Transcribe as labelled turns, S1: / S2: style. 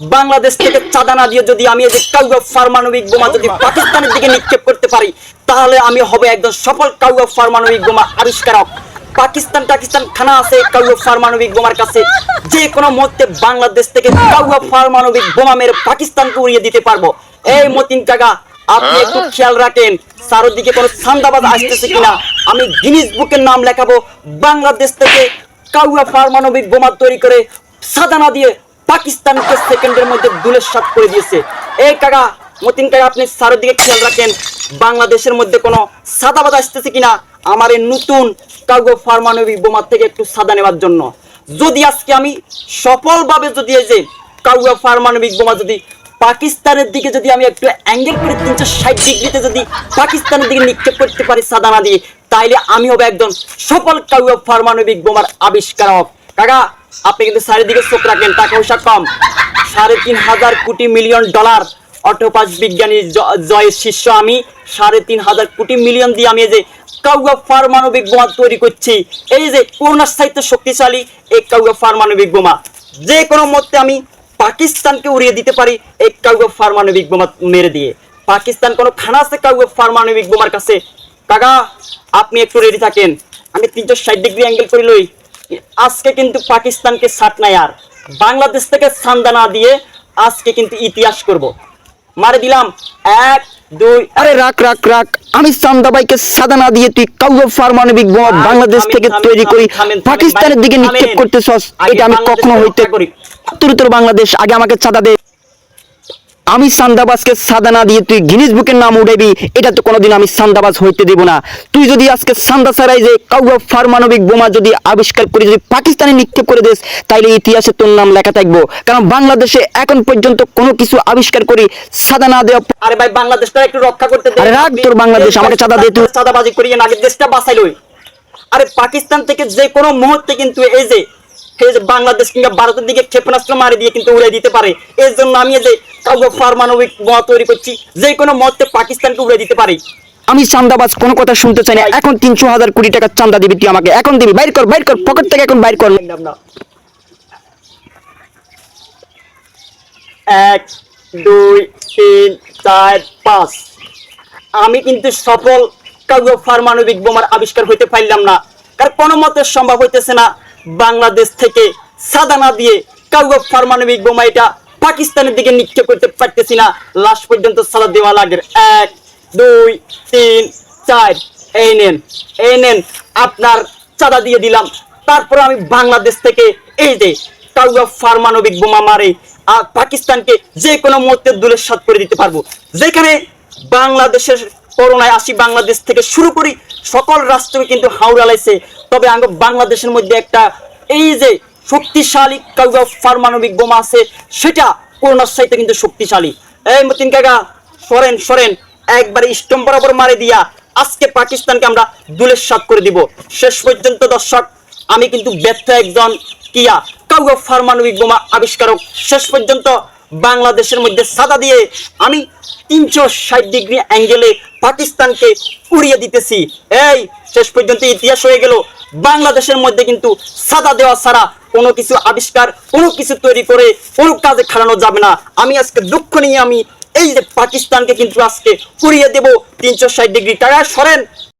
S1: বাংলাদেশ থেকে চাঁদা না দিয়ে যদি আমি এই যে কাউয়া পারমাণবিক বোমা যদি পাকিস্তানের দিকে নিক্ষেপ করতে পারি তাহলে আমি হবে একজন সফল কাউয়া পারমাণবিক বোমা আবিষ্কারক। পাকিস্তান টাকিস্তান খানা আছে কাউয়া পারমাণবিক বোমার কাছে। যে কোনো মুহূর্তে বাংলাদেশ থেকে কাউয়া পারমাণবিক বোমা মেরে পাকিস্তানকে উড়িয়ে দিতে পারব। এই মতিন কাকা আপনি একটু খেয়াল রাখেন চারোদিকে কোনো সান্দাবাদ আসতেছে কিনা? আমি গিনিস বুকের নাম লেখাবো। বাংলাদেশ থেকে কাউয়া পারমাণবিক বোমা তৈরি করে সাদানা দিয়ে পাকিস্তানকে সেকেন্ডের মধ্যে দুলের সাত করে দিয়েছে। এই কাকা, মতিন কাকা, আপনি চারোদিকে খেয়াল রাখেন, বাংলাদেশের মধ্যে কোনো সাদাবাদ আসতেছে কিনা? আমার এই নতুন কাউয়া পারমাণবিক বোমার থেকে একটু সাদা নেওয়ার জন্য। যদি আজকে আমি সফলভাবে যদি এই যে কাউয়া পারমাণবিক বোমা যদি পাকিস্তানের দিকে যদি আমি একটু অ্যাঙ্গেল করে তিনশো ষাট ডিগ্রিতে যদি পাকিস্তানের দিকে নিক্ষেপ করতে পারি সাদানা দিয়ে, তাইলে আমি হবে একজন সফল কাউয়া পারমাণবিক বোমার আবিষ্কারক। কাকা আপনি কিন্তু চারিদিকে চোখ রাখেন, টাকা পয়সা কম। সাড়ে তিন হাজার কোটি মিলিয়ন ডলার অটোপাস বিজ্ঞানী জয়ের শিষ্য আমি। সাড়ে তিন হাজার কোটি মিলিয়ন দিয়ে আমি যে কাউয়া পারমাণবিক বোমা তৈরি করছি। এই যে করোনার সাহিত্য শক্তিশালী এই কাউয়া পারমাণবিক বোমা। যে কোনো মধ্যে আমি পাকিস্তানকে উড়িয়ে দিতে পারি এই কাউয়া পারমাণবিক বোমা মেরে দিয়ে। পাকিস্তান কোনো খানা আছে কাউয়া পারমাণবিক বোমার কাছে? কাকা, আপনি একটু রেডি থাকেন। আমি তিনশো ষাট ডিগ্রি অ্যাঙ্গেল করি লই। আজকে কিন্তু পাকিস্তানকে সাট নাই আর। বাংলাদেশ থেকে সান্দা না দিয়ে আজকে কিন্তু ইতিহাস করব। মারে দিলাম। এক দুই
S2: আরে রাখ রাখ রাখ। আমি সাদা না দিয়ে তুই পারমাণবিক বোমা বাংলাদেশ থেকে তৈরি করি। পাকিস্তানের দিকে নিক্ষেপ
S1: করতে
S2: এটা আমি কখনো হইতে
S1: করি।
S2: তোর তোর বাংলাদেশ আগে আমাকে সাদা দে। আমি সান্দাবাজকে সাদা না দিয়ে তুই গিনিস বুকের নাম উঠাইবি এটা তো কোনোদিন আমি সান্দাবাজ হইতে দেব না তুই যদি আজকে সান্দা ছাড়াই যে কাউয়া পারমাণবিক বোমা যদি আবিষ্কার করে যদি পাকিস্তানে নিক্ষেপ করে দিস তাইলে ইতিহাসে তোর নাম লেখা থাকব কারণ বাংলাদেশে এখন পর্যন্ত কোনো কিছু আবিষ্কার করি সাদা না দেওয়া
S1: আরে ভাই বাংলাদেশটা একটু রক্ষা করতে।
S2: আরে রাখ তোর বাংলাদেশ, আমাকে চাঁদা দে তুই।
S1: চাঁদাবাজি করিয়ে না আগে দেশটা বাঁচাইলই আরে পাকিস্তান থেকে যে কোনো মুহূর্তে কিন্তু এই যে বাংলাদেশ কিংবা ভারতের দিকে ক্ষেপণাস্ত্র মারি দিয়ে কিন্তু উড়ে দিতে পারে। এর জন্য আমি যে কাউকে পারমাণবিক বোমা তৈরি করছি যে কোনো মুহূর্তে পাকিস্তানকে উড়ে দিতে পারি।
S2: আমি চান্দাবাজ কোনো কথা শুনতে চাই না। এখন তিনশো হাজার কোটি টাকার চান্দা দিবি তুই আমাকে। এখন দিবি বাইর কর বাইর কর পকেট থেকে এখন বাইর কর।
S1: না এক দুই তিন চার পাঁচ। আমি কিন্তু সফল কাউকে পারমাণবিক বোমার আবিষ্কার হইতে পারলাম না। কারণ কোনো মতে সম্ভব হইতেছে না। বাংলাদেশ থেকে সাদা না দিয়ে কাউকে পারমাণবিক বোমা এটা পাকিস্তানের দিকে নিক্ষেপ করতে পারতেছি না। লাস্ট পর্যন্ত সাদা দেওয়া লাগে এক, দুই, তিন, চার। এই নেন এই নেন, আপনার চাঁদা দিয়ে দিলাম। তারপর আমি বাংলাদেশ থেকে এই যে কাউয়া পারমাণবিক বোমা মারে, আর পাকিস্তানকে যে কোনো মুহূর্তে দুলের সাত করে দিতে পারব। যেখানে বাংলাদেশের করোনায় আসি বাংলাদেশ থেকে শুরু করি, সকল রাষ্ট্রকে কিন্তু হাওড়া লাইছে। তবে আঙ্গ বাংলাদেশের মধ্যে একটা এই যে শক্তিশালী কাউয়া পারমাণবিক বোমা আছে, সেটা করোনার সাইতে কিন্তু শক্তিশালী। এই মতিন কাকা, সরেন সরেন, একবারে স্টম বরাবর মারে দিয়া আজকে পাকিস্তানকে আমরা দুলের সাত করে দিব। শেষ পর্যন্ত দর্শক, আমি কিন্তু ব্যর্থ একজন, কিয়া কাউয়া পারমাণবিক বোমা আবিষ্কারক। শেষ পর্যন্ত বাংলাদেশের মধ্যে সাদা দিয়ে আমি তিনশো ষাট ডিগ্রি অ্যাঙ্গেলে পাকিস্তানকে উড়িয়ে দিতেছি। এই, শেষ পর্যন্ত ইতিহাস হয়ে গেল। বাংলাদেশের মধ্যে কিন্তু সাদা দেওয়া ছাড়া কোনো কিছু আবিষ্কার, কোনো কিছু তৈরি করে কোনো কাজে খাড়ানো যাবে না। আমি আজকে দুঃখ নিয়ে আমি এই যে পাকিস্তানকে কিন্তু আজকে উড়িয়ে দেব। তিনশো ষাট ডিগ্রি টাকা সরেন।